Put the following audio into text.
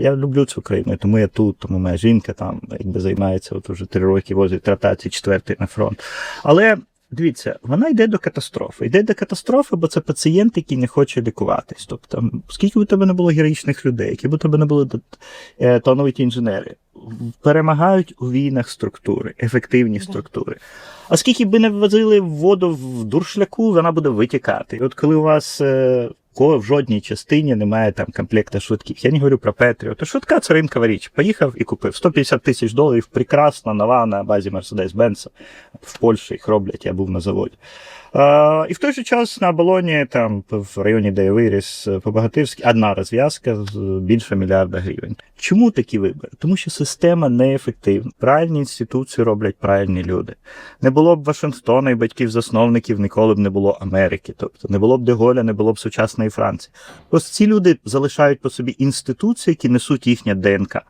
Я люблю цю країну, тому я тут, тому моя жінка там якби займається от уже три роки, возить ротації четвертий на фронт. Але дивіться, вона йде до катастрофи. Йде до катастрофи, бо це пацієнт, який не хоче лікуватись. Тобто, скільки б у тебе не було героїчних людей, які б у тебе не були е, талановиті інженери, перемагають у війнах структури, ефективні структури. А скільки б не ввозили воду в дуршляку, вона буде витікати. І от коли у вас е, ко- в жодній частині немає там комплекта швидких, я не говорю про Петріо, швидка це ринкова річ. Поїхав і купив 150 тисяч доларів, прекрасна, нова на базі Mercedes-Benz. В Польщі їх роблять, я був на заводі. І в той же час на Болоні, там в районі, де я виріс, е, по Багатирській, одна розв'язка з більше мільярда гривень. Чому такі вибори? Тому що система неефективна. Правильні інституції роблять правильні люди. Не було б Вашингтона і батьків-засновників, ніколи б не було Америки. Тобто не було б Деголя, не було б сучасної Франції. Просто ці люди залишають по собі інституції, які несуть їхнє ДНК.